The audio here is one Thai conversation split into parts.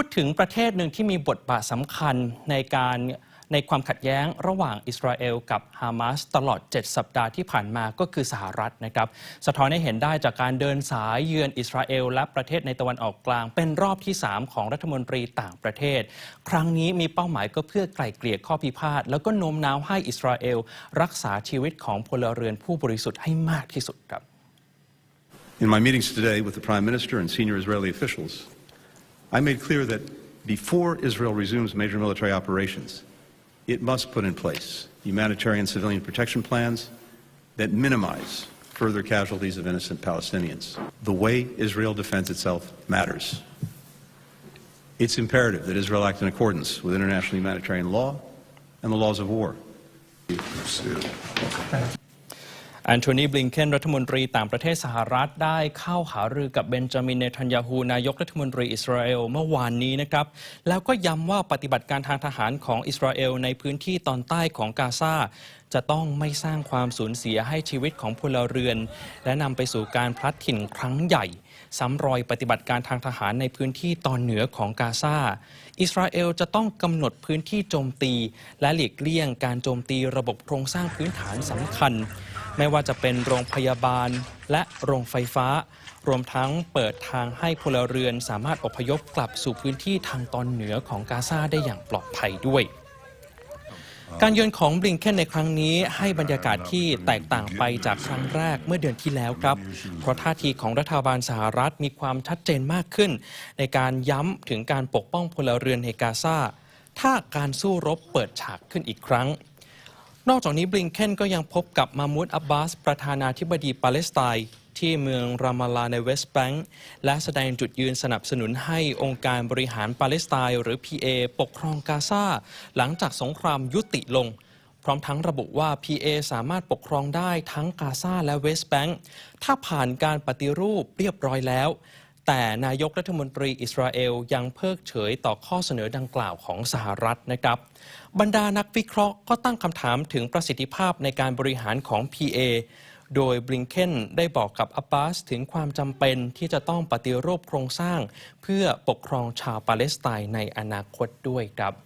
พูดถึงประเทศหนึ่งที่มีบทบาทสำคัญในการในความขัดแย้งระหว่างอิสราเอลกับฮามาสตลอด 7 สัปดาห์ที่ผ่านมาก็คือสหรัฐนะครับ สะท้อนให้เห็นได้จากการเดินสายเยือนอิสราเอลและประเทศในตะวันออกกลาง เป็นรอบที่ 3 ของรัฐมนตรีต่างประเทศ ครั้งนี้มีเป้าหมายก็เพื่อไกล่เกลี่ยข้อพิพาท แล้วก็โน้มน้าวให้อิสราเอล รักษาชีวิตของพลเรือนผู้บริสุทธิ์ให้มากที่สุดครับ In my meetings today with the Prime Minister and senior Israeli officials, I made clear that before Israel resumes major military operations, it must put in place humanitarian civilian protection plans that minimize further casualties of innocent Palestinians. The way Israel defends itself matters. It's imperative that Israel act in accordance with international humanitarian law and the laws of war. แอนโทนีบลิงเคนรัฐมนตรีต่างประเทศสหรัฐได้เข้าหารือกับเบนจามินเนทันยาฮูนายกรัฐมนตรีอิสราเอลเมื่อวานนี้นะครับแล้วก็ย้ำว่าปฏิบัติการทางทหารของอิสราเอลในพื้นที่ตอนใต้ของกาซาจะต้องไม่สร้างความสูญเสียให้ชีวิตของพลเรือน และนำไปสู่การพลัดถิ่นครั้งใหญ่ซ้ำรอยปฏิบัติการทางทหารในพื้นที่ตอนเหนือของกาซา อิสราเอลจะต้องกำหนดพื้นที่โจมตี และหลีกเลี่ยงการโจมตีระบบโครงสร้างพื้นฐานสำคัญ ไม่ว่าจะเป็นโรงพยาบาลและโรงไฟฟ้า รวมทั้งเปิดทางให้พลเรือนสามารถอพยพกลับสู่พื้นที่ทางตอนเหนือของกาซาได้อย่างปลอดภัยด้วยการเยือนของบลิงเคนในครั้งนี้ให้บรรยากาศที่แตกต่างไปจากครั้งแรกเมื่อเดือนที่แล้วครับ เพราะท่าทีของรัฐบาลสหรัฐมีความชัดเจนมากขึ้น ในการย้ำถึงการปกป้องพลเรือนในกาซาถ้าการสู้รบเปิดฉากขึ้นอีกครั้ง นอกจากนี้บลิงเคนก็ยังพบกับมามูดอับบาส ประธานาธิบดีปาเลสไตน์ที่เมืองรามาลาในเวสต์แบงก์และแสดงจุดยืนสนับสนุนให้องค์การบริหารปาเลสไตน์หรือ PA ปกครองกาซาหลังจากสงครามยุติลง พร้อมทั้งระบุว่า PA สามารถปกครองได้ทั้งกาซาและเวสต์แบงก์ถ้าผ่านการปฏิรูปเรียบร้อยแล้ว แต่นายกรัฐมนตรีอิสราเอลยังเพิกเฉยต่อข้อเสนอดังกล่าวของสหรัฐนะครับ บรรดานักวิเคราะห์ก็ตั้งคำถามถึงประสิทธิภาพในการบริหารของ PA โดยบริงเคนได้บอกกับอับบาสถึงความจำเป็นที่จะต้องปฏิรูปโครงสร้าง เพื่อปกครองชาวปาเลสไตน์ในอนาคตด้วยครับ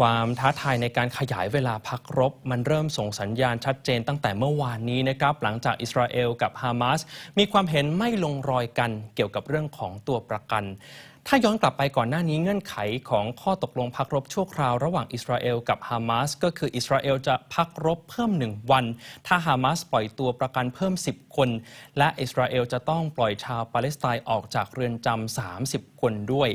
ความท้าทายในการขยายเวลาพักรบ มันเริ่มส่งสัญญาณชัดเจนตั้งแต่เมื่อวานนี้นะครับ หลังจากอิสราเอลกับฮามาสมีความเห็นไม่ลงรอยกันเกี่ยวกับเรื่องของตัวประกัน ถ้าย้อนกลับไปก่อนหน้านี้เงื่อนไขของข้อตกลงพักรบชั่วคราวระหว่างอิสราเอลกับฮามาสก็คืออิสราเอลจะพักรบเพิ่มหนึ่งวัน ถ้าฮามาสปล่อยตัวประกันเพิ่ม 10 คน และอิสราเอลจะต้องปล่อยชาวปาเลสไตน์ออกจากเรือนจำ30 คนด้วย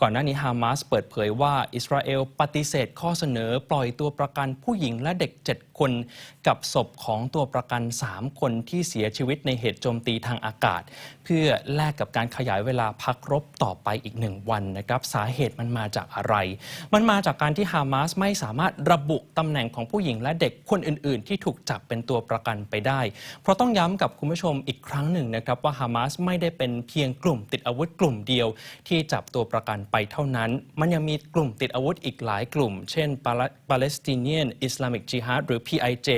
ก่อนหน้านี้ฮามาสเปิดเผยว่าอิสราเอลปฏิเสธข้อเสนอปล่อยตัวประกันผู้หญิงและเด็ก 7 คน กับศพของตัวประกัน 3 คนที่เสียชีวิตในเหตุโจมตีทางอากาศ เพื่อแลกกับการขยายเวลาพักรบต่อไปอีกหนึ่งวันนะครับสาเหตุมันมาจากอะไร มันมาจากการที่ฮามาสไม่สามารถระบุตำแหน่งของผู้หญิงและเด็กคนอื่น ๆ ที่ถูกจับเป็นตัวประกันไปได้ เพราะต้องย้ำกับคุณผู้ชมอีกครั้งหนึ่งนะครับว่าฮามาสไม่ได้เป็นเพียงกลุ่มติดอาวุธกลุ่มเดียว ที่จับตัวประกันไปเท่านั้น มันยังมีกลุ่มติดอาวุธอีกหลายกลุ่ม เช่น Palestinian Islamic Jihad หรือ PIJ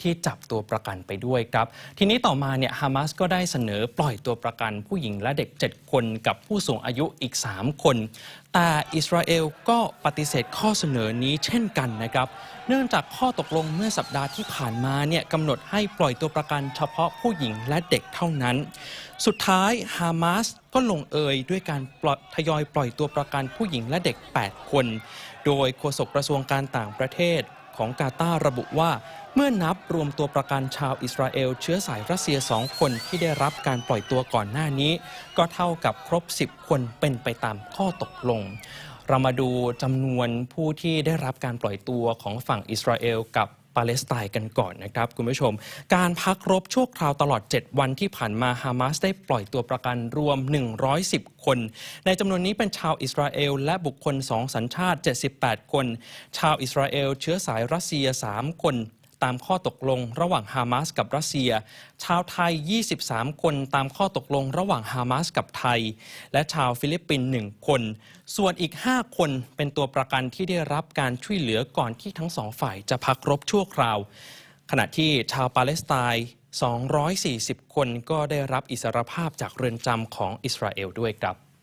ที่จับตัวประกันไปด้วยครับ ทีนี้ต่อมาเนี่ยฮามาสก็ได้เสนอปล่อยตัวประกันผู้หญิงและเด็ก 7 คนกับผู้สูงอายุอีก3 คน แต่อิสราเอลก็ปฏิเสธข้อเสนอนี้เช่นกันนะครับ เนื่องจากข้อตกลงเมื่อสัปดาห์ที่ผ่านมาเนี่ยกำหนดให้ปล่อยตัวประกันเฉพาะผู้หญิงและเด็กเท่านั้น สุดท้ายฮามาสก็ลงเอยด้วยการปล่อยทยอยปล่อยตัวประกันผู้หญิงและเด็ก 8 คน โดยโฆษกกระทรวงการต่างประเทศ ของกาตาร์ระบุว่า เมื่อนับรวมตัวประกันชาวอิสราเอล เชื้อสายรัสเซียสองคนที่ได้รับการปล่อยตัวก่อนหน้านี้ ก็เท่ากับครบ 10 คนเป็นไปตามข้อตกลง เรามาดูจำนวนผู้ที่ได้รับการปล่อยตัวของฝั่งอิสราเอลกับปาเลสไตน์กันก่อนนะครับ คุณผู้ชม การพักรบชั่วคราวตลอด 7 วันที่ผ่านมาฮามาสได้ปล่อยตัวประกันรวม 110 คน ในจำนวนนี้เป็นชาวอิสราเอล และบุคคล 2 สัญชาติ 78 คน ชาวอิสราเอล เชื้อสายรัสเซีย 3 คน ตามข้อตกลงระหว่างฮามาสกับรัสเซีย ชาวไทย 23 คนตามข้อตกลงระหว่างฮามาสกับไทย และชาวฟิลิปปินส์1คน ส่วนอีก 5 คนเป็นตัวประกันที่ได้รับการช่วยเหลือก่อนที่ทั้งสองฝ่ายจะพักรบชั่วคราว ขณะที่ชาวปาเลสไตน์240 คนก็ได้รับอิสรภาพจากเรือนจำของอิสราเอลด้วยครับ